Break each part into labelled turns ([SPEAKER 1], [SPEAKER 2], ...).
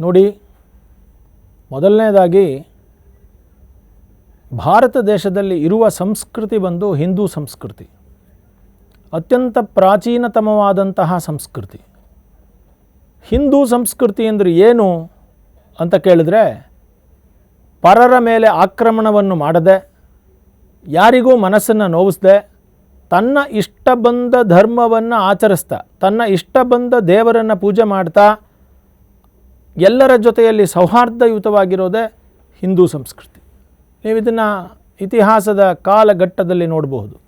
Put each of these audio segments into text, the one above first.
[SPEAKER 1] ನೋಡಿ, ಮೊದಲನೇದಾಗಿ, ಭಾರತ ದೇಶದಲ್ಲಿ ಇರುವ ಸಂಸ್ಕೃತಿ ಬಂದು ಹಿಂದೂ ಸಂಸ್ಕೃತಿ. ಅತ್ಯಂತ ಪ್ರಾಚೀನತಮವಾದಂತಹ ಸಂಸ್ಕೃತಿ. ಹಿಂದೂ ಸಂಸ್ಕೃತಿ ಅಂದರೆ ಏನು ಅಂತ ಕೇಳಿದ್ರೆ, ಪರರ ಮೇಲೆ ಆಕ್ರಮಣವನ್ನು ಮಾಡದೆ, ಯಾರಿಗೂ ಮನಸ್ಸನ್ನು ನೋವಿಸದೆ, ತನ್ನ ಇಷ್ಟ ಬಂದ ಧರ್ಮವನ್ನು ಆಚರಿಸ್ತಾ, ತನ್ನ ಇಷ್ಟ ಬಂದ ದೇವರನ್ನು ಪೂಜೆ ಮಾಡ್ತಾ ಎಲ್ಲರ ಜೊತೆಯಲ್ಲಿ ಸೌಹಾರ್ದಯುತವಾಗಿರೋದೇ ಹಿಂದೂ ಸಂಸ್ಕೃತಿ. ನೀವು ಇದನ್ನು ಇತಿಹಾಸದ ಕಾಲಘಟ್ಟದಲ್ಲಿ ನೋಡಬಹುದು.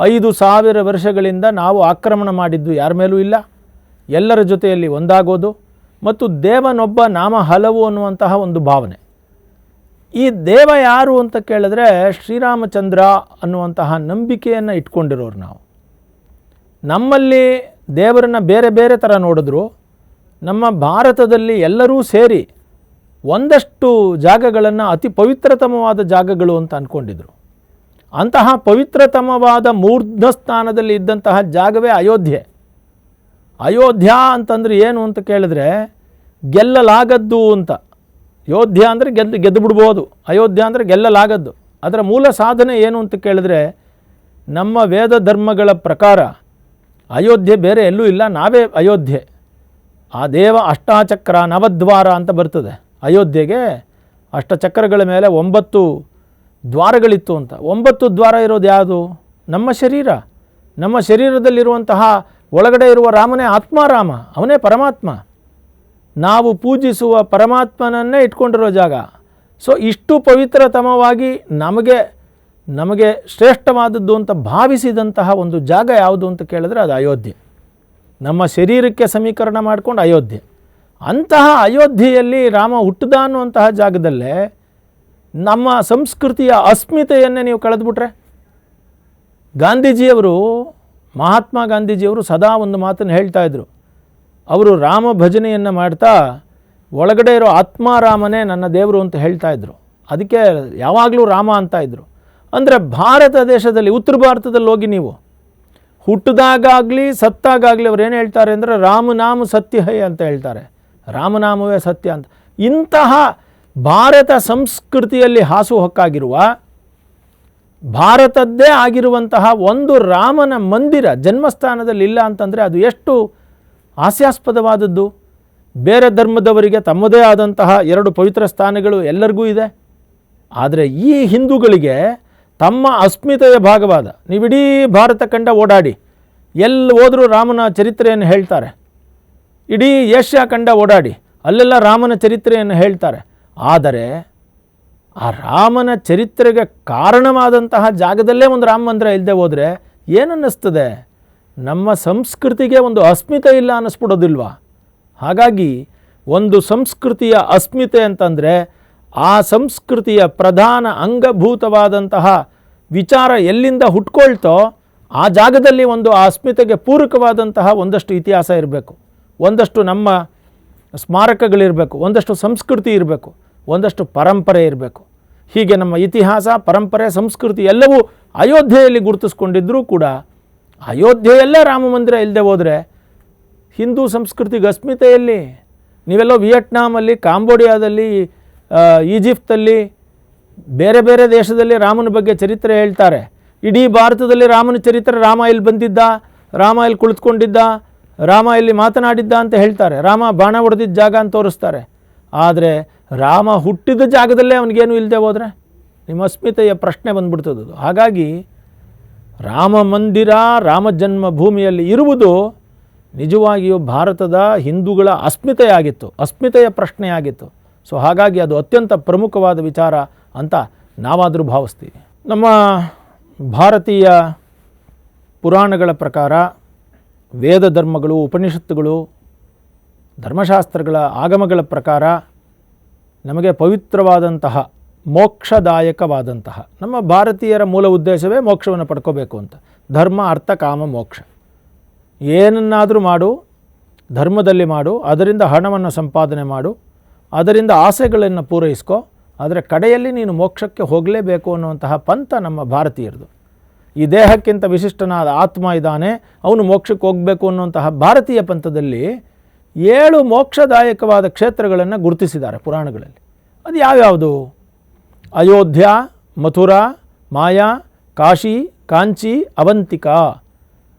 [SPEAKER 1] ಐದು ಸಾವಿರ ವರ್ಷಗಳಿಂದ ನಾವು ಆಕ್ರಮಣ ಮಾಡಿದ್ದು ಯಾರ ಮೇಲೂ ಇಲ್ಲ. ಎಲ್ಲರ ಜೊತೆಯಲ್ಲಿ ಒಂದಾಗೋದು ಮತ್ತು ದೇವನೊಬ್ಬ ನಾಮ ಹಲವು ಅನ್ನುವಂತಹ ಒಂದು ಭಾವನೆ. ಈ ದೇವ ಯಾರು ಅಂತ ಕೇಳಿದ್ರೆ ಶ್ರೀರಾಮಚಂದ್ರ ಅನ್ನುವಂತಹ ನಂಬಿಕೆಯನ್ನು ಇಟ್ಕೊಂಡಿರೋರು ನಾವು. ನಮ್ಮಲ್ಲಿ ದೇವರನ್ನು ಬೇರೆ ಬೇರೆ ಥರ ನೋಡಿದ್ರು. ನಮ್ಮ ಭಾರತದಲ್ಲಿ ಎಲ್ಲರೂ ಸೇರಿ ಒಂದಷ್ಟು ಜಾಗಗಳನ್ನು ಅತಿ ಪವಿತ್ರತಮವಾದ ಜಾಗಗಳು ಅಂತ ಅಂದ್ಕೊಂಡಿದ್ರು ಅಂತಹ ಪವಿತ್ರತಮವಾದ ಮೂರ್ಧ ಸ್ಥಾನದಲ್ಲಿ ಇದ್ದಂತಹ ಜಾಗವೇ ಅಯೋಧ್ಯೆ. ಅಯೋಧ್ಯ ಅಂತಂದರೆ ಏನು ಅಂತ ಕೇಳಿದ್ರೆ ಗೆಲ್ಲಲಾಗದ್ದು ಅಂತ. ಯೋಧ್ಯ ಅಂದರೆ ಗೆದ್ದು ಗೆದ್ದು ಬಿಡ್ಬೋದು. ಅಯೋಧ್ಯ ಅಂದರೆ ಗೆಲ್ಲಲಾಗದ್ದು. ಅದರ ಮೂಲ ಸಾಧನೆ ಏನು ಅಂತ ಕೇಳಿದ್ರೆ ನಮ್ಮ ವೇದ ಧರ್ಮಗಳ ಪ್ರಕಾರ ಅಯೋಧ್ಯೆ ಬೇರೆ ಎಲ್ಲೂ ಇಲ್ಲ, ನಾವೇ ಅಯೋಧ್ಯೆ. ಆ ದೇವ ಅಷ್ಟಾಚಕ್ರ ನವದ್ವಾರ ಅಂತ ಬರ್ತದೆ. ಅಯೋಧ್ಯೆಗೆ ಅಷ್ಟಚಕ್ರಗಳ ಮೇಲೆ ಒಂಬತ್ತು ದ್ವಾರಗಳಿತ್ತು ಅಂತ. ಒಂಬತ್ತು ದ್ವಾರ ಇರೋದು ಯಾವುದು? ನಮ್ಮ ಶರೀರ. ನಮ್ಮ ಶರೀರದಲ್ಲಿರುವಂತಹ ಒಳಗಡೆ ಇರುವ ರಾಮನೇ ಆತ್ಮಾರಾಮ, ಅವನೇ ಪರಮಾತ್ಮ. ನಾವು ಪೂಜಿಸುವ ಪರಮಾತ್ಮನನ್ನೇ ಇಟ್ಕೊಂಡಿರೋ ಜಾಗ. ಸೊ ಇಷ್ಟು ಪವಿತ್ರತಮವಾಗಿ ನಮಗೆ ನಮಗೆ ಶ್ರೇಷ್ಠವಾದದ್ದು ಅಂತ ಭಾವಿಸಿದಂತಹ ಒಂದು ಜಾಗ ಯಾವುದು ಅಂತ ಕೇಳಿದ್ರೆ ಅದು ಅಯೋಧ್ಯೆ. ನಮ್ಮ ಶರೀರಕ್ಕೆ ಸಮೀಕರಣ ಮಾಡ್ಕೊಂಡು ಅಯೋಧ್ಯೆ. ಅಂತಹ ಅಯೋಧ್ಯೆಯಲ್ಲಿ ರಾಮ ಹುಟ್ಟಿದ ಅನ್ನುವಂತಹ ಜಾಗದಲ್ಲೇ ನಮ್ಮ ಸಂಸ್ಕೃತಿಯ ಅಸ್ಮಿತೆಯನ್ನೇ ನೀವು ಕಳೆದ್ಬಿಟ್ರೆ? ಗಾಂಧೀಜಿಯವರು, ಮಹಾತ್ಮ ಗಾಂಧೀಜಿಯವರು ಸದಾ ಒಂದು ಮಾತನ್ನು ಹೇಳ್ತಾ ಇದ್ರು. ಅವರು ರಾಮ ಭಜನೆಯನ್ನು ಮಾಡ್ತಾ ಒಳಗಡೆ ಇರೋ ಆತ್ಮಾರಾಮನೇ ನನ್ನ ದೇವರು ಅಂತ ಹೇಳ್ತಾ ಇದ್ರು. ಅದಕ್ಕೆ ಯಾವಾಗಲೂ ರಾಮ ಅಂತ ಇದ್ದರು ಅಂದರೆ ಭಾರತ ದೇಶದಲ್ಲಿ, ಉತ್ತರ ಭಾರತದಲ್ಲಿ ಹೋಗಿ ನೀವು. ಹುಟ್ಟಿದಾಗಲಿ ಸತ್ತಾಗಲಿ ಅವ್ರು ಏನು ಹೇಳ್ತಾರೆ ಅಂದರೆ ರಾಮನಾಮ ಸತ್ಯ ಹೈ ಅಂತ ಹೇಳ್ತಾರೆ. ರಾಮನಾಮವೇ ಸತ್ಯ ಅಂತ. ಇಂತಹ ಭಾರತ ಸಂಸ್ಕೃತಿಯಲ್ಲಿ ಹಾಸುಹೊಕ್ಕಾಗಿರುವ ಭಾರತದ್ದೇ ಆಗಿರುವಂತಹ ಒಂದು ರಾಮನ ಮಂದಿರ ಜನ್ಮಸ್ಥಾನದಲ್ಲಿ ಇಲ್ಲ ಅಂತಂದರೆ ಅದು ಎಷ್ಟು ಹಾಸ್ಯಾಸ್ಪದವಾದದ್ದು. ಬೇರೆ ಧರ್ಮದವರಿಗೆ ತಮ್ಮದೇ ಆದಂತಹ ಎರಡು ಪವಿತ್ರ ಸ್ಥಾನಗಳು ಎಲ್ಲರಿಗೂ ಇದೆ. ಆದರೆ ಈ ಹಿಂದೂಗಳಿಗೆ ತಮ್ಮ ಅಸ್ಮಿತೆಯ ಭಾಗವಾದ, ನೀವಿಡೀ ಭಾರತ ಕಂಡ ಓಡಾಡಿ ಎಲ್ಲಿ ಹೋದರೂ ರಾಮನ ಚರಿತ್ರೆಯನ್ನು ಹೇಳ್ತಾರೆ. ಇಡೀ ಏಷ್ಯಾ ಕಂಡ ಓಡಾಡಿ, ಅಲ್ಲೆಲ್ಲ ರಾಮನ ಚರಿತ್ರೆಯನ್ನು ಹೇಳ್ತಾರೆ. ಆದರೆ, ಆ ರಾಮನ ಚರಿತ್ರೆಗೆ ಕಾರಣವಾದಂತಹ ಜಾಗದಲ್ಲೇ ಒಂದು ರಾಮ ಮಂದಿರ ಇಲ್ಲದೆ ಹೋದರೆ ಏನನ್ನಿಸ್ತದೆ? ನಮ್ಮ ಸಂಸ್ಕೃತಿಗೆ ಒಂದು ಅಸ್ಮಿತೆ ಇಲ್ಲ ಅನ್ನಿಸ್ಬಿಡೋದಿಲ್ವಾ? ಹಾಗಾಗಿ, ಒಂದು ಸಂಸ್ಕೃತಿಯ ಅಸ್ಮಿತೆ ಅಂತಂದರೆ ಆ ಸಂಸ್ಕೃತಿಯ ಪ್ರಧಾನ ಅಂಗಭೂತವಾದಂತಹ ವಿಚಾರ ಎಲ್ಲಿಂದ ಹುಟ್ಕೊಳ್ತೋ ಆ ಜಾಗದಲ್ಲಿ ಒಂದು ಆ ಅಸ್ಮಿತೆಗೆ ಪೂರಕವಾದಂತಹ ಒಂದಷ್ಟು ಇತಿಹಾಸ ಇರಬೇಕು. ಒಂದಷ್ಟು ನಮ್ಮ ಸ್ಮಾರಕಗಳಿರಬೇಕು. ಒಂದಷ್ಟು ಸಂಸ್ಕೃತಿ ಇರಬೇಕು. ಒಂದಷ್ಟು ಪರಂಪರೆ ಇರಬೇಕು. ಹೀಗೆ ನಮ್ಮ ಇತಿಹಾಸ, ಪರಂಪರೆ, ಸಂಸ್ಕೃತಿ ಎಲ್ಲವೂ ಅಯೋಧ್ಯೆಯಲ್ಲಿ ಗುರುತಿಸ್ಕೊಂಡಿದ್ದರೂ ಕೂಡ ಅಯೋಧ್ಯೆಯಲ್ಲೇ ರಾಮ ಮಂದಿರ ಇಲ್ಲದೆ ಹೋದರೆ ಹಿಂದೂ ಸಂಸ್ಕೃತಿಗೆ ಅಸ್ಮಿತೆಯಲ್ಲಿ ನೀವೆಲ್ಲೋ ವಿಯೆಟ್ನಾಮಲ್ಲಿ, ಕಾಂಬೋಡಿಯಾದಲ್ಲಿ ಆ, ಈಜಿಪ್ತಲ್ಲಿ ಬೇರೆ ಬೇರೆ ದೇಶದಲ್ಲಿ ರಾಮನ ಬಗ್ಗೆ ಚರಿತ್ರೆ ಹೇಳ್ತಾರೆ. ಇಡೀ ಭಾರತದಲ್ಲಿ ರಾಮನ ಚರಿತ್ರೆ ರಾಮ ಇಲ್ಲಿ ಬಂದಿದ್ದ ರಾಮ ಇಲ್ಲಿ ಕುಳಿತುಕೊಂಡಿದ್ದ ರಾಮ ಇಲ್ಲಿ ಮಾತನಾಡಿದ್ದ ಅಂತ ಹೇಳ್ತಾರೆ. ರಾಮ ಬಾಣ ಹೊಡೆದಿದ್ದ ಜಾಗ ಅಂತ ತೋರಿಸ್ತಾರೆ. ಆದರೆ ರಾಮ ಹುಟ್ಟಿದ ಜಾಗದಲ್ಲೇ ಅವನಿಗೇನು ಇಲ್ಲದೆ ಹೋದರೆ? ನಿಮ್ಮ ಅಸ್ಮಿತೆಯ ಪ್ರಶ್ನೆ ಬಂದ್ಬಿಡ್ತದದು ಹಾಗಾಗಿ ರಾಮ ಮಂದಿರ ರಾಮ ಜನ್ಮಭೂಮಿಯಲ್ಲಿ ಇರುವುದು ನಿಜವಾಗಿಯೂ ಭಾರತದ ಹಿಂದೂಗಳ ಅಸ್ಮಿತೆಯಾಗಿತ್ತು ಅಸ್ಮಿತೆಯ ಪ್ರಶ್ನೆಯಾಗಿತ್ತು. ಸೊ ಹಾಗಾಗಿ ಅದು ಅತ್ಯಂತ ಪ್ರಮುಖವಾದ ವಿಚಾರ ಅಂತ ನಾವಾದರೂ ಭಾವಿಸ್ತೀವಿ. ನಮ್ಮ ಭಾರತೀಯ ಪುರಾಣಗಳ ಪ್ರಕಾರ ವೇದ ಧರ್ಮಗಳು, ಉಪನಿಷತ್ತುಗಳು, ಧರ್ಮಶಾಸ್ತ್ರಗಳ ಆಗಮಗಳ ಪ್ರಕಾರ ನಮಗೆ ಪವಿತ್ರವಾದಂತಹ, ಮೋಕ್ಷದಾಯಕವಾದಂತಹ, ನಮ್ಮ ಭಾರತೀಯರ ಮೂಲ ಉದ್ದೇಶವೇ ಮೋಕ್ಷವನ್ನು ಪಡ್ಕೋಬೇಕು ಅಂತ. ಧರ್ಮ, ಅರ್ಥ, ಕಾಮ, ಮೋಕ್ಷ. ಏನನ್ನಾದರೂ ಮಾಡು, ಧರ್ಮದಲ್ಲಿ ಮಾಡು, ಅದರಿಂದ ಹಣವನ್ನು ಸಂಪಾದನೆ ಮಾಡು ಅದರಿಂದ ಆಸೆಗಳನ್ನು ಪೂರೈಸ್ಕೋ. ಆದರೆ ಕಡೆಯಲ್ಲಿ ನೀನು ಮೋಕ್ಷಕ್ಕೆ ಹೋಗಲೇಬೇಕು ಅನ್ನುವಂತಹ ಪಂಥ ನಮ್ಮ ಭಾರತೀಯರದು. ಈ ದೇಹಕ್ಕಿಂತ ವಿಶಿಷ್ಟನಾದ ಆತ್ಮ ಇದ್ದಾನೆ, ಅವನು ಮೋಕ್ಷಕ್ಕೆ ಹೋಗಬೇಕು ಅನ್ನುವಂತಹ ಭಾರತೀಯ ಪಂಥದಲ್ಲಿ ಏಳು ಮೋಕ್ಷದಾಯಕವಾದ ಕ್ಷೇತ್ರಗಳನ್ನು ಗುರುತಿಸಿದ್ದಾರೆ ಪುರಾಣಗಳಲ್ಲಿ. ಅದು ಯಾವ್ಯಾವುದು? ಅಯೋಧ್ಯ, ಮಥುರಾ, ಮಾಯಾ, ಕಾಶಿ, ಕಾಂಚಿ, ಅವಂತಿಕಾ.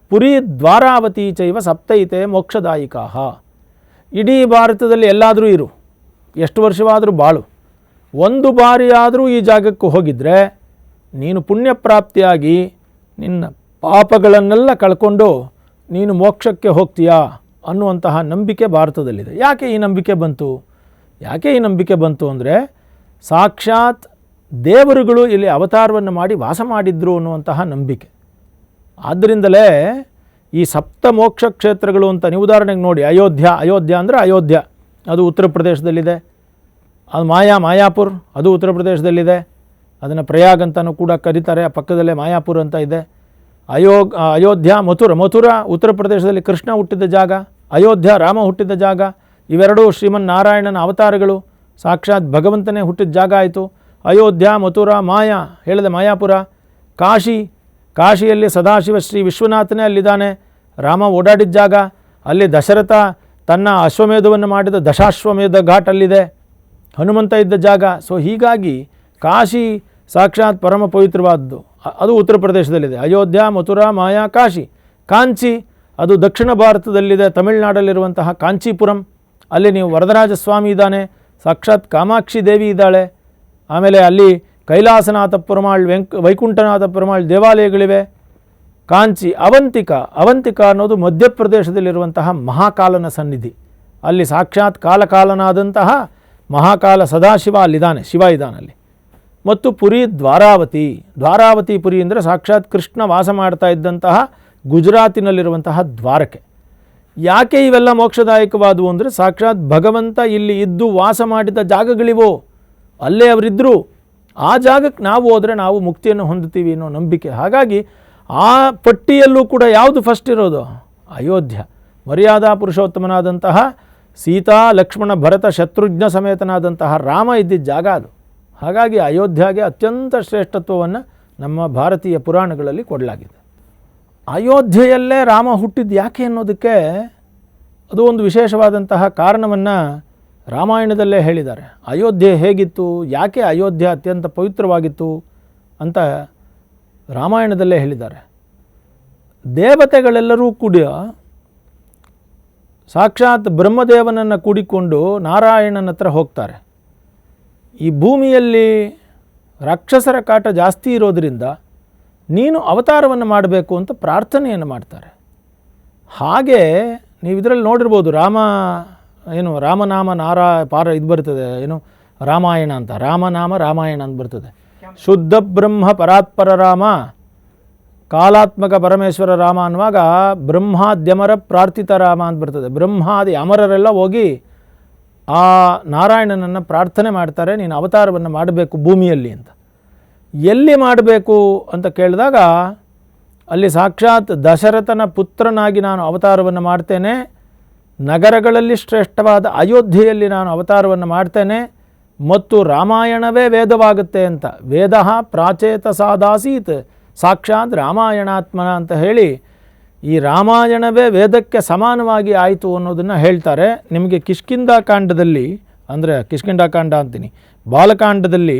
[SPEAKER 1] ಪುರಿ ದ್ವಾರಾವತಿ ಚೈವ ಸಪ್ತೈತೆ ಮೋಕ್ಷದಾಯಿಕಾ ಇಡೀ ಭಾರತದಲ್ಲಿ ಎಲ್ಲಾದರೂ ಇರು. ಎಷ್ಟು ವರ್ಷವಾದರೂ ಬಾಳು. ಒಂದು ಬಾರಿಯಾದರೂ ಈ ಜಾಗಕ್ಕೆ ಹೋಗಿದ್ರೆ ನೀನು ಪುಣ್ಯ ಪ್ರಾಪ್ತಿಯಾಗಿ ನಿನ್ನ ಪಾಪಗಳನ್ನೆಲ್ಲ ಕಳ್ಕೊಂಡು ನೀನು ಮೋಕ್ಷಕ್ಕೆ ಹೋಗ್ತೀಯಾ ಅನ್ನುವಂತಹ ನಂಬಿಕೆ ಭಾರತದಲ್ಲಿದೆ. ಯಾಕೆ ಈ ನಂಬಿಕೆ ಬಂತು? ಯಾಕೆ ಈ ನಂಬಿಕೆ ಬಂತು ಅಂದರೆ ಸಾಕ್ಷಾತ್ ದೇವರುಗಳು ಇಲ್ಲಿ ಅವತಾರವನ್ನು ಮಾಡಿ ವಾಸ ಮಾಡಿದ್ರು ಅನ್ನುವಂತಹ ನಂಬಿಕೆ. ಆದ್ದರಿಂದಲೇ ಈ ಸಪ್ತ ಮೋಕ್ಷ ಕ್ಷೇತ್ರಗಳು ಅಂತ ನೀವು ಉದಾಹರಣೆಗೆ ನೋಡಿ, ಅಯೋಧ್ಯ ಅಯೋಧ್ಯ ಅಂದರೆ ಅಯೋಧ್ಯ. ಅದು ಉತ್ತರ ಪ್ರದೇಶದಲ್ಲಿದೆ. ಅದು ಮಾಯಾ, ಮಾಯಾಪುರ್, ಅದು ಉತ್ತರ ಪ್ರದೇಶದಲ್ಲಿದೆ. ಅದನ್ನು ಪ್ರಯಾಗ್ ಅಂತಲೂ ಕೂಡ ಕರೀತಾರೆ. ಆ ಪಕ್ಕದಲ್ಲೇ ಮಾಯಾಪುರ್ ಅಂತ ಇದೆ. ಅಯೋ ಅಯೋಧ್ಯ, ಮಥುರ ಮಥುರ, ಉತ್ತರ ಪ್ರದೇಶದಲ್ಲಿ ಕೃಷ್ಣ ಹುಟ್ಟಿದ ಜಾಗ, ಅಯೋಧ್ಯ, ರಾಮ ಹುಟ್ಟಿದ ಜಾಗ, ಇವೆರಡೂ ಶ್ರೀಮನ್ನಾರಾಯಣನ ಅವತಾರಗಳು. ಸಾಕ್ಷಾತ್ ಭಗವಂತನೇ ಹುಟ್ಟಿದ ಜಾಗ ಆಯಿತು. ಅಯೋಧ್ಯ, ಮಥುರಾ, ಮಾಯಾ, ಹೇಳಿದ ಮಾಯಾಪುರ. ಕಾಶಿ, ಕಾಶಿಯಲ್ಲಿ ಸದಾಶಿವ ಶ್ರೀ ವಿಶ್ವನಾಥನೇ ಅಲ್ಲಿದ್ದಾನೆ. ರಾಮ ಓಡಾಡಿದ ಜಾಗ. ಅಲ್ಲಿ ದಶರಥ ತನ್ನ ಅಶ್ವಮೇಧವನ್ನು ಮಾಡಿದ ದಶಾಶ್ವಮೇಧ ಘಾಟಲ್ಲಿದೆ. ಹನುಮಂತ ಇದ್ದ ಜಾಗ. ಸೊ ಹೀಗಾಗಿ ಕಾಶಿ ಸಾಕ್ಷಾತ್ ಪರಮ ಪವಿತ್ರವಾದದ್ದು. ಅದು ಉತ್ತರ ಪ್ರದೇಶದಲ್ಲಿದೆ. ಅಯೋಧ್ಯ, ಮಥುರಾ, ಮಾಯಾ, ಕಾಶಿ. ಕಾಂಚಿ, ಅದು ದಕ್ಷಿಣ ಭಾರತದಲ್ಲಿದೆ, ತಮಿಳುನಾಡಲ್ಲಿರುವಂತಹ ಕಾಂಚೀಪುರಂ. ಅಲ್ಲಿ ನೀವು ವರದರಾಜ ಸ್ವಾಮಿ ಇದ್ದಾನೆ, ಸಾಕ್ಷಾತ್ ಕಾಮಾಕ್ಷಿ ದೇವಿ ಇದ್ದಾಳೆ. ಆಮೇಲೆ ಅಲ್ಲಿ ಕೈಲಾಸನಾಥ ಪೆರುಮಾಳ್, ವೆಂಕ್ ವೈಕುಂಠನಾಥ ಪೆರುಮಾಳ್ ದೇವಾಲಯಗಳಿವೆ. ಕಾಂಚಿ ಅವಂತಿಕ ಅವಂತಿಕ ಅನ್ನೋದು ಮಧ್ಯಪ್ರದೇಶದಲ್ಲಿರುವಂತಹ ಮಹಾಕಾಲನ ಸನ್ನಿಧಿ. ಅಲ್ಲಿ ಸಾಕ್ಷಾತ್ ಕಾಲಕಾಲನಾದಂತಹ ಮಹಾಕಾಲ ಸದಾಶಿವ ಅಲ್ಲಿದ್ದಾನೆ, ಶಿವ ಇದ್ದಾನೆ ಅಲ್ಲಿ ಮತ್ತು ಪುರಿ ದ್ವಾರಾವತಿ ದ್ವಾರಾವತಿ ಪುರಿ ಅಂದರೆ ಸಾಕ್ಷಾತ್ ಕೃಷ್ಣ ವಾಸ ಮಾಡ್ತಾ ಇದ್ದಂತಹ ಗುಜರಾತಿನಲ್ಲಿರುವಂತಹ ದ್ವಾರಕೆ. ಯಾಕೆ ಇವೆಲ್ಲ ಮೋಕ್ಷದಾಯಕವಾದವು ಅಂದರೆ ಸಾಕ್ಷಾತ್ ಭಗವಂತ ಇಲ್ಲಿ ಇದ್ದು ವಾಸ ಮಾಡಿದ ಜಾಗಗಳಿವೋ, ಅಲ್ಲೇ ಅವರಿದ್ದರು ಆ ಜಾಗಕ್ಕೆ ನಾವು ಹೋದರೆ ನಾವು ಮುಕ್ತಿಯನ್ನು ಹೊಂದುತ್ತೀವಿ ಅನ್ನೋ ನಂಬಿಕೆ. ಹಾಗಾಗಿ ಆ ಪಟ್ಟಿಯಲ್ಲೂ ಕೂಡ ಯಾವುದು ಫಸ್ಟ್ ಇರೋದು? ಅಯೋಧ್ಯ. ಮರ್ಯಾದಾ ಪುರುಷೋತ್ತಮನಾದಂತಹ ಸೀತಾ ಲಕ್ಷ್ಮಣ ಭರತ ಶತ್ರುಘ್ನ ಸಮೇತನಾದಂತಹ ರಾಮ ಇದ್ದಿದ್ದ ಜಾಗ ಅದು. ಹಾಗಾಗಿ ಅಯೋಧ್ಯೆಗೆ ಅತ್ಯಂತ ಶ್ರೇಷ್ಠತ್ವವನ್ನು ನಮ್ಮ ಭಾರತೀಯ ಪುರಾಣಗಳಲ್ಲಿ ಕೊಡಲಾಗಿದೆ. ಅಯೋಧ್ಯೆಯಲ್ಲೇ ರಾಮ ಹುಟ್ಟಿದ್ದು ಯಾಕೆ ಅನ್ನೋದಕ್ಕೆ ಅದು ಒಂದು ವಿಶೇಷವಾದಂತಹ ಕಾರಣವನ್ನು ರಾಮಾಯಣದಲ್ಲೇ ಹೇಳಿದ್ದಾರೆ. ಅಯೋಧ್ಯೆ ಹೇಗಿತ್ತು? ಯಾಕೆ ಅಯೋಧ್ಯೆ ಅತ್ಯಂತ ಪವಿತ್ರವಾಗಿತ್ತು? ಅಂತ ರಾಮಾಯಣದಲ್ಲೇ ಹೇಳಿದ್ದಾರೆ. ದೇವತೆಗಳೆಲ್ಲರೂ ಕೂಡ ಸಾಕ್ಷಾತ್ ಬ್ರಹ್ಮದೇವನನ್ನು ಕೂಡಿಕೊಂಡು ನಾರಾಯಣನ ಹತ್ರ ಹೋಗ್ತಾರೆ. ಈ ಭೂಮಿಯಲ್ಲಿ ರಾಕ್ಷಸರ ಕಾಟ ಜಾಸ್ತಿ ಇರೋದರಿಂದ ನೀನು ಅವತಾರವನ್ನು ಮಾಡಬೇಕು ಅಂತ ಪ್ರಾರ್ಥನೆಯನ್ನು ಮಾಡ್ತಾರೆ. ಹಾಗೆ ನೀವು ಇದರಲ್ಲಿ ನೋಡಿರ್ಬೋದು ರಾಮ, ಏನು ರಾಮನಾಮ ನಾರಾ ಪಾರ ಇದು ಬರ್ತದೆ, ಏನು ರಾಮಾಯಣ ಅಂತ, ರಾಮನಾಮ ರಾಮಾಯಣ ಅಂತ ಬರ್ತದೆ. ಶುದ್ಧ ಬ್ರಹ್ಮ ಪರಾತ್ಪರ ರಾಮ, ಕಾಲಾತ್ಮಕ ಪರಮೇಶ್ವರ ರಾಮ ಅನ್ನುವಾಗ ಬ್ರಹ್ಮಾದ್ಯಮರ ಪ್ರಾರ್ಥಿತ ರಾಮ ಅಂತ ಬರ್ತದೆ. ಬ್ರಹ್ಮಾದಿ ಅಮರರೆಲ್ಲ ಹೋಗಿ ಆ ನಾರಾಯಣನನ್ನು ಪ್ರಾರ್ಥನೆ ಮಾಡ್ತಾರೆ, ನೀನು ಅವತಾರವನ್ನು ಮಾಡಬೇಕು ಭೂಮಿಯಲ್ಲಿ ಅಂತ. ಎಲ್ಲಿ ಮಾಡಬೇಕು ಅಂತ ಕೇಳಿದಾಗ ಅಲ್ಲಿ ಸಾಕ್ಷಾತ್ ದಶರಥನ ಪುತ್ರನಾಗಿ ನಾನು ಅವತಾರವನ್ನು ಮಾಡ್ತೇನೆ, ನಗರಗಳಲ್ಲಿ ಶ್ರೇಷ್ಠವಾದ ಅಯೋಧ್ಯೆಯಲ್ಲಿ ನಾನು ಅವತಾರವನ್ನು ಮಾಡ್ತೇನೆ ಮತ್ತು ರಾಮಾಯಣವೇ ವೇದವಾಗುತ್ತೆ ಅಂತ. ವೇದ ಪ್ರಾಚೇತ ಸಾದಾಸೀತ್ ಸಾಕ್ಷಾತ್ ರಾಮಾಯಣಾತ್ಮನ ಅಂತ ಹೇಳಿ ಈ ರಾಮಾಯಣವೇ ವೇದಕ್ಕೆ ಸಮಾನವಾಗಿ ಆಯಿತು ಅನ್ನೋದನ್ನು ಹೇಳ್ತಾರೆ. ನಿಮಗೆ ಕಿಷ್ಕಿಂದ ಕಾಂಡದಲ್ಲಿ, ಅಂದರೆ ಕಿಷ್ಕಿಂದ ಕಾಂಡ ಅಂತೀನಿ, ಬಾಲಕಾಂಡದಲ್ಲಿ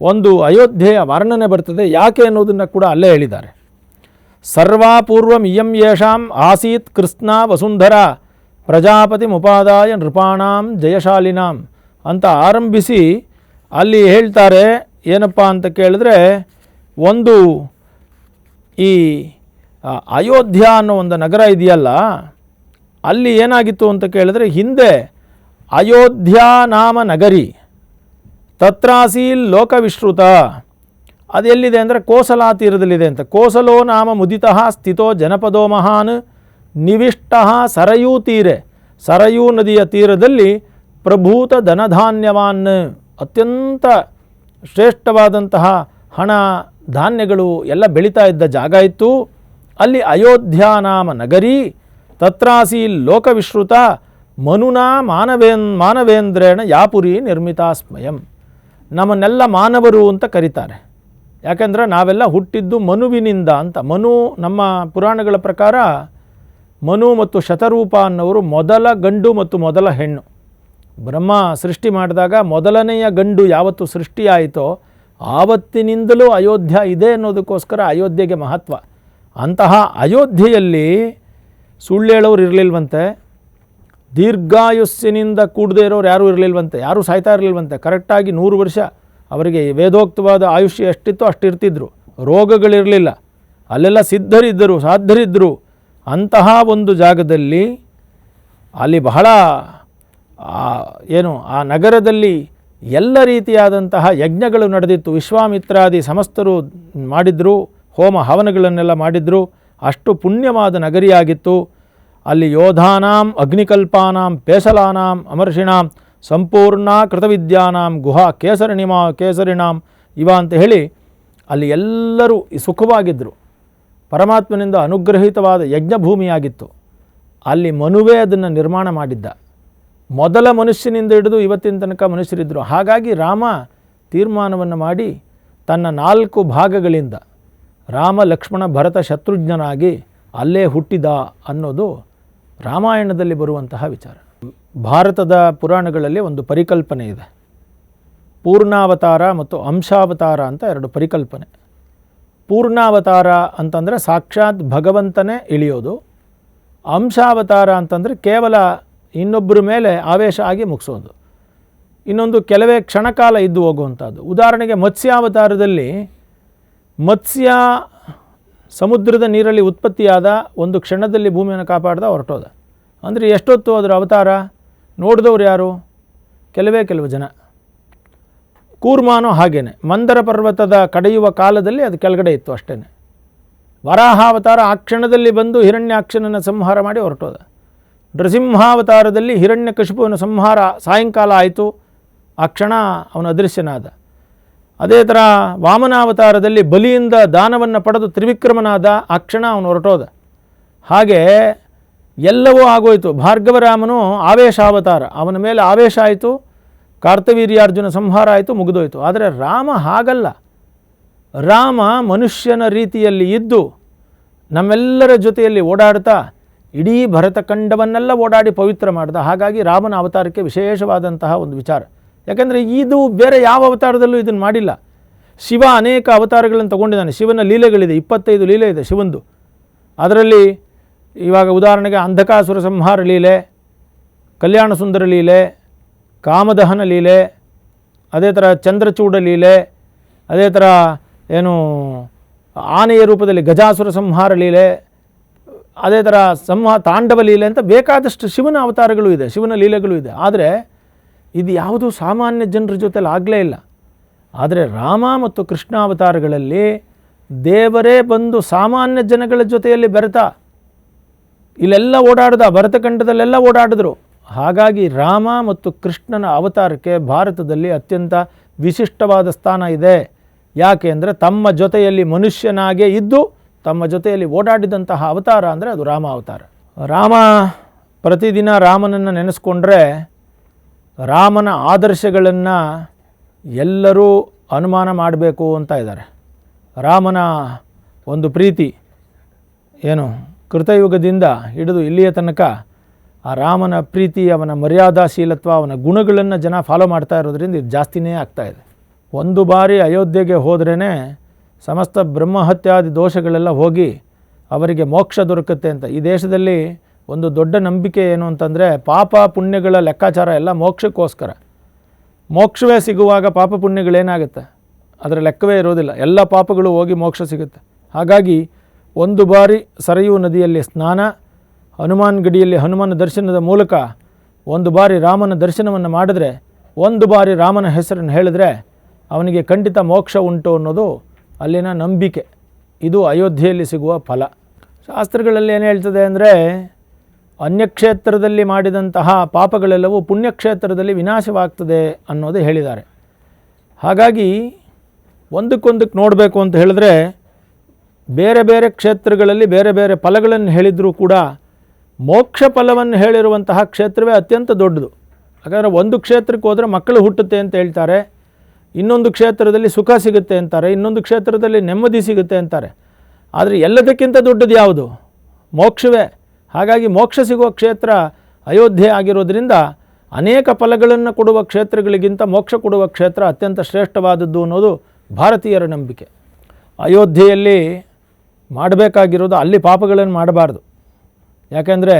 [SPEAKER 1] ಒಂದು ಅಯೋಧ್ಯೆಯ ವರ್ಣನೆ ಬರ್ತದೆ, ಯಾಕೆ ಅನ್ನೋದನ್ನು ಕೂಡ ಅಲ್ಲೇ ಹೇಳಿದ್ದಾರೆ. ಸರ್ವಾಪೂರ್ವಂ ಇಯಂ ಯೇಷಾಂ ಆಸೀತ್ ಕೃಷ್ಣ ವಸುಂಧರ ಪ್ರಜಾಪತಿ ಮುಪಾದಾಯ ನೃಪಾಣಾಂ ಜಯಶಾಲಿನಾಂ. ಅಂತ ಆರಂಭಿಸಿ ಅಲ್ಲಿ ಹೇಳ್ತಾರೆ, ಏನಪ್ಪ ಅಂತ ಕೇಳಿದ್ರೆ, ಒಂದು ಈ ಅಯೋಧ್ಯ ಅನ್ನೋ ಒಂದು ನಗರ ಇದೆಯಲ್ಲ, ಅಲ್ಲಿ ಏನಾಗಿತ್ತು ಅಂತ ಕೇಳಿದ್ರೆ, ಹಿಂದೆ ಅಯೋಧ್ಯ ನಾಮ ನಗರಿ ತತ್ರಾಸೀಲ್ ಲೋಕವಿಶ್ರುತ, ಅದು ಎಲ್ಲಿದೆ ಅಂದರೆ ಕೋಸಲಾ ತೀರದಲ್ಲಿದೆ ಅಂತ. ಕೋಸಲೋ ನಾಮ ಮುದಿತ ಸ್ಥಿತೋ ಜನಪದೋ ಮಹಾನ್, ನಿವಿಷ್ಟ ಸರಯೂ ತೀರೆ. ಸರಯೂ ನದಿಯ ತೀರದಲ್ಲಿ ಪ್ರಭೂತ ಧನಧಾನ್ಯವಾನ್ ಅತ್ಯಂತ ಶ್ರೇಷ್ಠವಾದಂತಹ ಹಣ ಧಾನ್ಯಗಳು ಎಲ್ಲ ಬೆಳೀತಾ ಇದ್ದ ಜಾಗ ಇತ್ತು. ಅಲ್ಲಿ ಅಯೋಧ್ಯ ನಾಮ ನಗರಿ, ತತ್ರಾಸಿ ಲೋಕವಿಶ್ರುತ, ಮನುನಾ ಮಾನವೇನ್, ಮಾನವೇಂದ್ರೇಣ ಯಾಪುರಿ ನಿರ್ಮಿತಾ ಸ್ಮಯಂ. ನಮ್ಮನ್ನೆಲ್ಲ ಮಾನವರು ಅಂತ ಕರೀತಾರೆ. ಯಾಕೆಂದರೆ ನಾವೆಲ್ಲ ಹುಟ್ಟಿದ್ದು ಮನುವಿನಿಂದ ಅಂತ. ಮನು ನಮ್ಮ ಪುರಾಣಗಳ ಪ್ರಕಾರ ಮನು ಮತ್ತು ಶತರೂಪ ಅನ್ನೋರು ಮೊದಲ ಗಂಡು ಮತ್ತು ಮೊದಲ ಹೆಣ್ಣು. ಬ್ರಹ್ಮ ಸೃಷ್ಟಿ ಮಾಡಿದಾಗ ಮೊದಲನೆಯ ಗಂಡು ಯಾವತ್ತು ಸೃಷ್ಟಿಯಾಯಿತೋ ಆವತ್ತಿನಿಂದಲೂ ಅಯೋಧ್ಯ ಇದೆ ಅನ್ನೋದಕ್ಕೋಸ್ಕರ ಅಯೋಧ್ಯೆಗೆ ಮಹತ್ವ. ಅಂತಹ ಅಯೋಧ್ಯೆಯಲ್ಲಿ ಸುಳ್ಳು ಹೇಳೋರು ಇರಲಿಲ್ವಂತೆ, ದೀರ್ಘಾಯುಸ್ಸಿನಿಂದ ಕೂಡದೇ ಇರೋರು ಯಾರೂ ಇರಲಿಲ್ವಂತೆ, ಯಾರೂ ಸಾಯ್ತಾ ಇರಲಿಲ್ವಂತೆ. ಕರೆಕ್ಟಾಗಿ ನೂರು ವರ್ಷ ಅವರಿಗೆ ವೇದೋಕ್ತವಾದ ಆಯುಷ್ಯ ಎಷ್ಟಿತ್ತೋ ಅಷ್ಟಿರ್ತಿದ್ರು. ರೋಗಗಳಿರಲಿಲ್ಲ. ಅಲ್ಲೆಲ್ಲ ಸಿದ್ಧರಿದ್ದರು, ಸಾಧ್ಯರಿದ್ದರು. ಅಂತಹ ಒಂದು ಜಾಗದಲ್ಲಿ ಅಲ್ಲಿ ಬಹಳ ಏನು, ಆ ನಗರದಲ್ಲಿ ಎಲ್ಲ ರೀತಿಯಾದಂತಹ ಯಜ್ಞಗಳು ನಡೆದಿತ್ತು. ವಿಶ್ವಾಮಿತ್ರಾದಿ ಸಮಸ್ತರು ಮಾಡಿದ್ರು, ಹೋಮ ಹವನಗಳನ್ನೆಲ್ಲ ಮಾಡಿದ್ರು. ಅಷ್ಟು ಪುಣ್ಯವಾದ ನಗರಿಯಾಗಿತ್ತು. ಅಲ್ಲಿ ಯೋಧಾನಾಂ, ಅಗ್ನಿಕಲ್ಪಾನಾಂ, ಪೇಸಲಾನಾಂ, ಅಮರ್ಷಿಣಾಂ, ಸಂಪೂರ್ಣ ಕೃತವಿದ್ಯಾನಾಂ, ಗುಹಾ ಕೇಸರಿಣಿಮಾ ಕೇಸರಿಣಾಂ, ಇವ ಅಂತ ಹೇಳಿ ಅಲ್ಲಿ ಎಲ್ಲರೂ ಸುಖವಾಗಿದ್ದರು ಪರಮಾತ್ಮನಿಂದ ಅನುಗ್ರಹಿತವಾದ ಯಜ್ಞಭೂಮಿಯಾಗಿತ್ತು. ಅಲ್ಲಿ ಮನುವೇ ಅದನ್ನು ನಿರ್ಮಾಣ ಮಾಡಿದ್ದ. ಮೊದಲ ಮನುಷ್ಯನಿಂದ ಹಿಡಿದು ಇವತ್ತಿನ ತನಕ ಮನುಷ್ಯರಿದ್ದರು ಹಾಗಾಗಿ ರಾಮ ತೀರ್ಮಾನವನ್ನು ಮಾಡಿ ತನ್ನ ನಾಲ್ಕು ಭಾಗಗಳಿಂದ ರಾಮ, ಲಕ್ಷ್ಮಣ, ಭರತ ಶತ್ರುಘ್ನನಾಗಿ ಅಲ್ಲೇ ಹುಟ್ಟಿದ ಅನ್ನೋದು ರಾಮಾಯಣದಲ್ಲಿ ಬರುವಂತಹ ವಿಚಾರ. ಭಾರತದ ಪುರಾಣಗಳಲ್ಲಿ ಒಂದು ಪರಿಕಲ್ಪನೆ ಇದೆ. ಪೂರ್ಣಾವತಾರ ಮತ್ತು ಅಂಶಾವತಾರ ಅಂತ ಎರಡು ಪರಿಕಲ್ಪನೆ. ಪೂರ್ಣಾವತಾರ ಅಂತಂದರೆ ಸಾಕ್ಷಾತ್ ಭಗವಂತನೇ ಇಳಿಯೋದು. ಅಂಶಾವತಾರ ಅಂತಂದರೆ ಕೇವಲ ಇನ್ನೊಬ್ಬರ ಮೇಲೆ ಆವೇಶ ಆಗಿ ಮುಗಿಸೋದು. ಇನ್ನೊಂದು ಕೆಲವೇ ಕ್ಷಣಕಾಲ ಇದ್ದು ಹೋಗುವಂಥದ್ದು. ಉದಾಹರಣೆಗೆ ಮತ್ಸ್ಯಾವತಾರದಲ್ಲಿ ಮತ್ಸ್ಯ ಸಮುದ್ರದ ನೀರಲ್ಲಿ ಉತ್ಪತ್ತಿಯಾದ ಒಂದು ಕ್ಷಣದಲ್ಲಿ ಭೂಮಿಯನ್ನು ಕಾಪಾಡ್ದ ಹೊರಟೋದ. ಅಂದರೆ ಎಷ್ಟೊತ್ತು ಅದರ ಅವತಾರ? ನೋಡಿದವ್ರು ಯಾರು? ಕೆಲವೇ ಕೆಲವು ಜನ. ಕೂರ್ಮಾನು ಹಾಗೇನೆ. ಮಂದರ ಪರ್ವತದ ಕಡೆಯುವ ಕಾಲದಲ್ಲಿ ಅದು ಕೆಳಗಡೆ ಇತ್ತು ಅಷ್ಟೇ ವರಾಹಾವತಾರ ಆ ಕ್ಷಣದಲ್ಲಿ ಬಂದು ಹಿರಣ್ಯಾಕ್ಷನನ್ನು ಸಂಹಾರ ಮಾಡಿ ಹೊರಟೋದ. ನೃಸಿಂಹಾವತಾರದಲ್ಲಿ ಹಿರಣ್ಯಕಶಿಪುವಿನ ಸಂಹಾರ ಸಾಯಂಕಾಲ ಆಯಿತು. ಆ ಕ್ಷಣ ಅವನು ಅದೃಶ್ಯನಾದ. ಅದೇ ಥರ ವಾಮನಾವತಾರದಲ್ಲಿ ಬಲಿಯಿಂದ ದಾನವನ್ನು ಪಡೆದು ತ್ರಿವಿಕ್ರಮನಾದ ಆ ಕ್ಷಣ ಅವನು ಹೊರಟೋದ. ಹಾಗೆ ಎಲ್ಲವೂ ಆಗೋಯಿತು. ಭಾರ್ಗವರಾಮನು ಆವೇಶಾವತಾರ. ಅವನ ಮೇಲೆ ಆವೇಶ ಆಯಿತು. ಕಾರ್ತವೀರ್ಯಾರ್ಜುನ ಸಂಹಾರ ಆಯಿತು, ಮುಗಿದೋಯಿತು. ಆದರೆ ರಾಮ ಹಾಗಲ್ಲ. ರಾಮ ಮನುಷ್ಯನ ರೀತಿಯಲ್ಲಿ ಇದ್ದು ನಮ್ಮೆಲ್ಲರ ಜೊತೆಯಲ್ಲಿ ಓಡಾಡ್ತಾ ಇಡೀ ಭರತಖಂಡವನ್ನೆಲ್ಲ ಓಡಾಡಿ ಪವಿತ್ರ ಮಾಡಿದ. ಹಾಗಾಗಿ ರಾಮನ ಅವತಾರಕ್ಕೆ ವಿಶೇಷವಾದಂತಹ ಒಂದು ವಿಚಾರ. ಯಾಕಂದರೆ ಇದು ಬೇರೆ ಯಾವ ಅವತಾರದಲ್ಲೂ ಇದನ್ನು ಮಾಡಿಲ್ಲ. ಶಿವ ಅನೇಕ ಅವತಾರಗಳನ್ನು ತಗೊಂಡಿದ್ದಾನೆ. ಶಿವನ ಲೀಲೆಗಳಿದೆ. ಇಪ್ಪತ್ತೈದು ಲೀಲೆ ಇದೆ ಶಿವಂದು. ಅದರಲ್ಲಿ ಇವಾಗ ಉದಾಹರಣೆಗೆ ಅಂಧಕಾಸುರ ಸಂಹಾರ ಲೀಲೆ, ಕಲ್ಯಾಣ ಸುಂದರ ಲೀಲೆ, ಕಾಮದಹನ ಲೀಲೆ, ಅದೇ ಥರ ಚಂದ್ರಚೂಡ ಲೀಲೆ, ಅದೇ ಥರ ಏನು ಆನೆಯ ರೂಪದಲ್ಲಿ ಗಜಾಸುರ ಸಂಹಾರ ಲೀಲೆ ಅದೇ ಥರ ಸಂಹ ತಾಂಡವ ಲೀಲೆ ಅಂತ ಬೇಕಾದಷ್ಟು ಶಿವನ ಅವತಾರಗಳು ಇದೆ, ಶಿವನ ಲೀಲೆಗಳು ಇದೆ. ಆದರೆ ಇದು ಯಾವುದೂ ಸಾಮಾನ್ಯ ಜನರ ಜೊತೆಲಿ ಆಗಲೇ ಇಲ್ಲ. ಆದರೆ ರಾಮ ಮತ್ತು ಕೃಷ್ಣ ಅವತಾರಗಳಲ್ಲಿ ದೇವರೇ ಬಂದು ಸಾಮಾನ್ಯ ಜನಗಳ ಜೊತೆಯಲ್ಲಿ ಬೆರೆತ, ಇಲ್ಲೆಲ್ಲ ಓಡಾಡ್ದ, ಭರತಖಂಡದಲ್ಲೆಲ್ಲ ಓಡಾಡಿದ್ರು. ಹಾಗಾಗಿ ರಾಮ ಮತ್ತು ಕೃಷ್ಣನ ಅವತಾರಕ್ಕೆ ಭಾರತದಲ್ಲಿ ಅತ್ಯಂತ ವಿಶಿಷ್ಟವಾದ ಸ್ಥಾನ ಇದೆ. ಯಾಕೆ ಅಂದರೆ ತಮ್ಮ ಜೊತೆಯಲ್ಲಿ ಮನುಷ್ಯನಾಗೇ ಇದ್ದು ತಮ್ಮ ಜೊತೆಯಲ್ಲಿ ಓಡಾಡಿದಂತಹ ಅವತಾರ ಅಂದರೆ ಅದು ರಾಮ ಅವತಾರ. ರಾಮ ಪ್ರತಿದಿನ ರಾಮನನ್ನು ನೆನೆಸ್ಕೊಂಡ್ರೆ ರಾಮನ ಆದರ್ಶಗಳನ್ನು ಎಲ್ಲರೂ ಅನುಮಾನ ಮಾಡಬೇಕು ಅಂತ ಇದ್ದಾರೆ. ರಾಮನ ಒಂದು ಪ್ರೀತಿ ಏನು? ಕೃತಯುಗದಿಂದ ಹಿಡಿದು ಇಲ್ಲಿಯ ತನಕ ಆ ರಾಮನ ಪ್ರೀತಿ, ಅವನ ಮರ್ಯಾದಾಶೀಲತ್ವ, ಅವನ ಗುಣಗಳನ್ನು ಜನ ಫಾಲೋ ಮಾಡ್ತಾ ಇರೋದ್ರಿಂದ ಇದು ಜಾಸ್ತಿನೇ ಆಗ್ತಾ ಇದೆ. ಒಂದು ಬಾರಿ ಅಯೋಧ್ಯೆಗೆ ಹೋದ್ರೇ ಸಮಸ್ತ ಬ್ರಹ್ಮಹತ್ಯಾದಿ ದೋಷಗಳೆಲ್ಲ ಹೋಗಿ ಅವರಿಗೆ ಮೋಕ್ಷ ದೊರಕುತ್ತೆ ಅಂತ. ಈ ದೇಶದಲ್ಲಿ ಒಂದು ದೊಡ್ಡ ನಂಬಿಕೆ ಏನು ಅಂತಂದರೆ ಪಾಪ ಪುಣ್ಯಗಳ ಲೆಕ್ಕಾಚಾರ ಎಲ್ಲ ಮೋಕ್ಷಕ್ಕೋಸ್ಕರ. ಮೋಕ್ಷವೇ ಸಿಗುವಾಗ ಪಾಪ ಪುಣ್ಯಗಳೇನಾಗುತ್ತೆ ಅದರ ಲೆಕ್ಕವೇ ಇರೋದಿಲ್ಲ. ಎಲ್ಲ ಪಾಪಗಳು ಹೋಗಿ ಮೋಕ್ಷ ಸಿಗುತ್ತೆ. ಹಾಗಾಗಿ ಒಂದು ಬಾರಿ ಸರಯೂ ನದಿಯಲ್ಲಿ ಸ್ನಾನ, ಹನುಮಾನ್ ಗಡಿಯಲ್ಲಿ ಹನುಮಾನ ದರ್ಶನದ ಮೂಲಕ ಒಂದು ಬಾರಿ ರಾಮನ ದರ್ಶನವನ್ನು ಮಾಡಿದ್ರೆ, ಒಂದು ಬಾರಿ ರಾಮನ ಹೆಸರನ್ನು ಹೇಳಿದ್ರೆ ಅವನಿಗೆ ಖಂಡಿತ ಮೋಕ್ಷ ಉಂಟು ಅನ್ನೋದು ಅಲ್ಲಿನ ನಂಬಿಕೆ, ಇದು ಅಯೋಧ್ಯೆಯಲ್ಲಿ ಸಿಗುವ ಫಲ. ಶಾಸ್ತ್ರಗಳಲ್ಲಿ ಏನು ಹೇಳ್ತದೆ ಅಂದರೆ, ಅನ್ಯಕ್ಷೇತ್ರದಲ್ಲಿ ಮಾಡಿದಂತಹ ಪಾಪಗಳೆಲ್ಲವೂ ಪುಣ್ಯಕ್ಷೇತ್ರದಲ್ಲಿ ವಿನಾಶವಾಗ್ತದೆ ಅನ್ನೋದು ಹೇಳಿದ್ದಾರೆ. ಹಾಗಾಗಿ ಒಂದಕ್ಕೊಂದಕ್ಕೆ ನೋಡಬೇಕು ಅಂತ ಹೇಳಿದ್ರೆ, ಬೇರೆ ಬೇರೆ ಕ್ಷೇತ್ರಗಳಲ್ಲಿ ಬೇರೆ ಬೇರೆ ಫಲಗಳನ್ನು ಹೇಳಿದರೂ ಕೂಡ ಮೋಕ್ಷ ಫಲವನ್ನು ಹೇಳಿರುವಂತಹ ಕ್ಷೇತ್ರವೇ ಅತ್ಯಂತ ದೊಡ್ಡದು. ಯಾಕಂದರೆ ಒಂದು ಕ್ಷೇತ್ರಕ್ಕೆ ಹೋದರೆ ಮಕ್ಕಳು ಹುಟ್ಟುತ್ತೆ ಅಂತ ಹೇಳ್ತಾರೆ ಇನ್ನೊಂದು ಕ್ಷೇತ್ರದಲ್ಲಿ ಸುಖ ಸಿಗುತ್ತೆ ಅಂತಾರೆ, ಇನ್ನೊಂದು ಕ್ಷೇತ್ರದಲ್ಲಿ ನೆಮ್ಮದಿ ಸಿಗುತ್ತೆ ಅಂತಾರೆ. ಆದರೆ ಎಲ್ಲದಕ್ಕಿಂತ ದೊಡ್ಡದು ಯಾವುದು? ಮೋಕ್ಷವೇ. ಹಾಗಾಗಿ ಮೋಕ್ಷ ಸಿಗುವ ಕ್ಷೇತ್ರ ಅಯೋಧ್ಯೆ ಆಗಿರೋದ್ರಿಂದ ಅನೇಕ ಫಲಗಳನ್ನು ಕೊಡುವ ಕ್ಷೇತ್ರಗಳಿಗಿಂತ ಮೋಕ್ಷ ಕೊಡುವ ಕ್ಷೇತ್ರ ಅತ್ಯಂತ ಶ್ರೇಷ್ಠವಾದದ್ದು ಅನ್ನೋದು ಭಾರತೀಯರ ನಂಬಿಕೆ. ಅಯೋಧ್ಯೆಯಲ್ಲಿ ಮಾಡಬೇಕಾಗಿರೋದು ಅಲ್ಲಿ ಪಾಪಗಳನ್ನು ಮಾಡಬಾರ್ದು. ಯಾಕೆಂದರೆ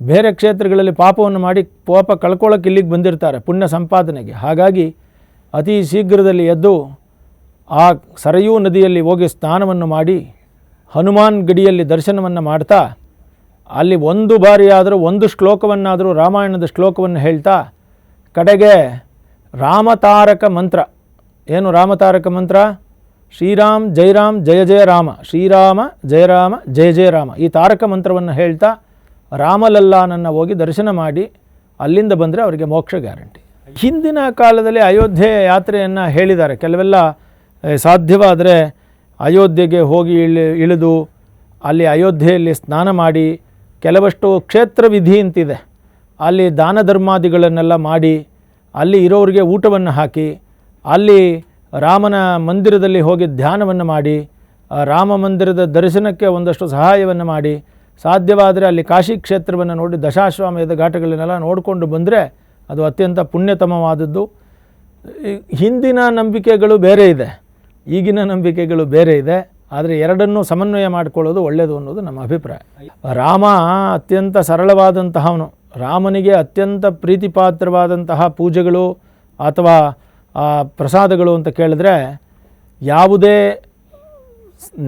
[SPEAKER 1] ಬೇರೆ ಕ್ಷೇತ್ರಗಳಲ್ಲಿ ಪಾಪವನ್ನು ಮಾಡಿ ಪಾಪ ಕಳ್ಕೊಳ್ಳೋಕೆ ಇಲ್ಲಿಗೆ ಬಂದಿರ್ತಾರೆ ಪುಣ್ಯ ಸಂಪಾದನೆಗೆ. ಹಾಗಾಗಿ ಅತಿ ಶೀಘ್ರದಲ್ಲಿ ಎದ್ದು ಆ ಸರಯೂ ನದಿಯಲ್ಲಿ ಹೋಗಿ ಸ್ನಾನವನ್ನು ಮಾಡಿ ಹನುಮಾನ್ ಗಡಿಯಲ್ಲಿ ದರ್ಶನವನ್ನು ಮಾಡ್ತಾ, ಅಲ್ಲಿ ಒಂದು ಬಾರಿಯಾದರೂ, ಒಂದು ಶ್ಲೋಕವನ್ನಾದರೂ, ರಾಮಾಯಣದ ಶ್ಲೋಕವನ್ನು ಹೇಳ್ತಾ, ಕಡೆಗೆ ರಾಮತಾರಕ ಮಂತ್ರ. ಏನು ರಾಮತಾರಕ ಮಂತ್ರ? ಶ್ರೀರಾಮ್ ಜೈರಾಮ್ ಜಯ ಜಯ ರಾಮ. ಶ್ರೀರಾಮ ಜಯರಾಮ ಜಯ ಜಯ ರಾಮ. ಈ ತಾರಕ ಮಂತ್ರವನ್ನು ಹೇಳ್ತಾ ರಾಮಲಲ್ಲಾನನ್ನು ಹೋಗಿ ದರ್ಶನ ಮಾಡಿ, ಅಲ್ಲಿಂದ ಬಂದರೆ ಅವರಿಗೆ ಮೋಕ್ಷ ಗ್ಯಾರಂಟಿ. ಹಿಂದಿನ ಕಾಲದಲ್ಲಿ ಅಯೋಧ್ಯೆ ಯಾತ್ರೆಯನ್ನು ಹೇಳಿದ್ದಾರೆ. ಕೆಲವೆಲ್ಲ ಸಾಧ್ಯವಾದರೆ ಅಯೋಧ್ಯೆಗೆ ಹೋಗಿ ಇಳಿ, ಇಳಿದು ಅಲ್ಲಿ ಅಯೋಧ್ಯೆಯಲ್ಲಿ ಸ್ನಾನ ಮಾಡಿ ಕೆಲವಷ್ಟು ಕ್ಷೇತ್ರ ವಿಧಿ ಅಂತಿದೆ. ಅಲ್ಲಿ ದಾನ ಧರ್ಮಾದಿಗಳನ್ನೆಲ್ಲ ಮಾಡಿ ಅಲ್ಲಿ ಇರೋರಿಗೆ ಊಟವನ್ನು ಹಾಕಿ, ಅಲ್ಲಿ ರಾಮನ ಮಂದಿರದಲ್ಲಿ ಹೋಗಿ ಧ್ಯಾನವನ್ನು ಮಾಡಿ ರಾಮ ಮಂದಿರದ ದರ್ಶನಕ್ಕೆ ಒಂದಷ್ಟು ಸಹಾಯವನ್ನು ಮಾಡಿ, ಸಾಧ್ಯವಾದರೆ ಅಲ್ಲಿ ಕಾಶಿ ಕ್ಷೇತ್ರವನ್ನು ನೋಡಿ ದಶಾಶ್ವಮೇಧ ಘಾಟಗಳನ್ನೆಲ್ಲ ನೋಡಿಕೊಂಡು ಬಂದರೆ ಅದು ಅತ್ಯಂತ ಪುಣ್ಯತಮವಾದದ್ದು. ಹಿಂದಿನ ನಂಬಿಕೆಗಳು ಬೇರೆ ಇದೆ, ಈಗಿನ ನಂಬಿಕೆಗಳು ಬೇರೆ ಇದೆ, ಆದರೆ ಎರಡನ್ನೂ ಸಮನ್ವಯ ಮಾಡಿಕೊಳ್ಳೋದು ಒಳ್ಳೆಯದು ಅನ್ನೋದು ನಮ್ಮ ಅಭಿಪ್ರಾಯ. ರಾಮ ಅತ್ಯಂತ ಸರಳವಾದಂತಹವನು. ರಾಮನಿಗೆ ಅತ್ಯಂತ ಪ್ರೀತಿಪಾತ್ರವಾದಂತಹ ಪೂಜೆಗಳು ಅಥವಾ ಪ್ರಸಾದಗಳು ಅಂತ ಕೇಳಿದ್ರೆ ಯಾವುದೇ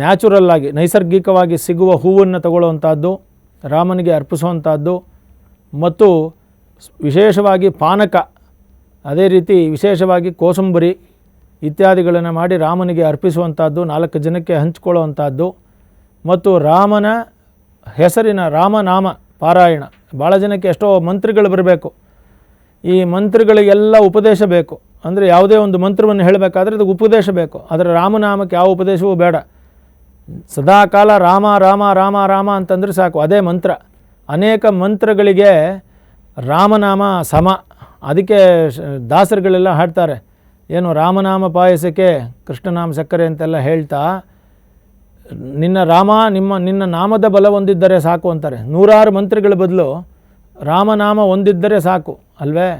[SPEAKER 1] ನ್ಯಾಚುರಲ್ ಆಗಿ ನೈಸರ್ಗಿಕವಾಗಿ ಸಿಗುವ ಹೂವನ್ನು ತಗೊಳ್ಳುವಂಥದ್ದು ರಾಮನಿಗೆ ಅರ್ಪಿಸುವಂಥದ್ದು ಮತ್ತು ವಿಶೇಷವಾಗಿ ಪಾನಕ, ಅದೇ ರೀತಿ ವಿಶೇಷವಾಗಿ ಕೋಸಂಬರಿ ಇತ್ಯಾದಿಗಳನ್ನು ಮಾಡಿ ರಾಮನಿಗೆ ಅರ್ಪಿಸುವಂಥದ್ದು, ನಾಲ್ಕು ಜನಕ್ಕೆ ಹಂಚಿಕೊಳ್ಳುವಂಥದ್ದು. ಮತ್ತು ರಾಮನ ಹೆಸರಿನ ರಾಮನಾಮ ಪಾರಾಯಣ. ಭಾಳ ಜನಕ್ಕೆ ಎಷ್ಟೋ ಮಂತ್ರಿಗಳು ಬರಬೇಕು. ಈ ಮಂತ್ರಿಗಳಿಗೆಲ್ಲ ಉಪದೇಶ ಬೇಕು. ಅಂದರೆ ಯಾವುದೇ ಒಂದು ಮಂತ್ರವನ್ನು ಹೇಳಬೇಕಾದ್ರೆ ಅದಕ್ಕೆ ಉಪದೇಶ ಬೇಕು. ಆದರೆ ರಾಮನಾಮಕ್ಕೆ ಯಾವ ಉಪದೇಶವೂ ಬೇಡ. ಸದಾಕಾಲ ರಾಮ ರಾಮ ರಾಮ ರಾಮ ಅಂತಂದರೆ ಸಾಕು. ಅದೇ ಮಂತ್ರ. ಅನೇಕ ಮಂತ್ರಗಳಿಗೆ ರಾಮನಾಮ ಸಮ. ಅದಕ್ಕೆ ದಾಸರುಗಳೆಲ್ಲ ಹಾಡ್ತಾರೆ. ಏನು ರಾಮನಾಮ ಪಾಯಸಕ್ಕೆ ಕೃಷ್ಣನಾಮ ಸಕ್ಕರೆ ಅಂತೆಲ್ಲ ಹೇಳ್ತಾ, ನಿನ್ನ ರಾಮ, ನಿಮ್ಮ, ನಿನ್ನ ನಾಮದ ಬಲ ಹೊಂದಿದ್ದರೆ ಸಾಕು ಅಂತಾರೆ. ನೂರಾರು ಮಂತ್ರಿಗಳ ಬದಲು ರಾಮನಾಮ ಹೊಂದಿದ್ದರೆ ಸಾಕು, ಅಲ್ವೇ?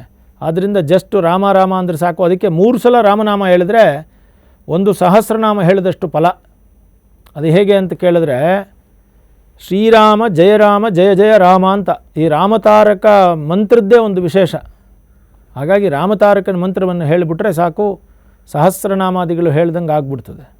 [SPEAKER 1] ಆದ್ದರಿಂದ ಜಸ್ಟ್ ರಾಮ ರಾಮ ಅಂದರೆ ಸಾಕು. ಅದಕ್ಕೆ ಮೂರು ಸಲ ರಾಮನಾಮ ಹೇಳಿದ್ರೆ ಒಂದು ಸಹಸ್ರನಾಮ ಹೇಳಿದಷ್ಟು ಫಲ. ಅದು ಹೇಗೆ ಅಂತ ಕೇಳಿದ್ರೆ ಶ್ರೀರಾಮ ಜಯರಾಮ ಜಯ ಜಯ ರಾಮ ಅಂತ. ಈ ರಾಮತಾರಕ ಮಂತ್ರದ್ದೇ ಒಂದು ವಿಶೇಷ. ಹಾಗಾಗಿ ರಾಮತಾರಕನ ಮಂತ್ರವನ್ನು ಹೇಳಿಬಿಟ್ರೆ ಸಾಕು, ಸಹಸ್ರನಾಮಾದಿಗಳು ಹೇಳ್ದಂಗೆ ಆಗ್ಬಿಡ್ತದೆ.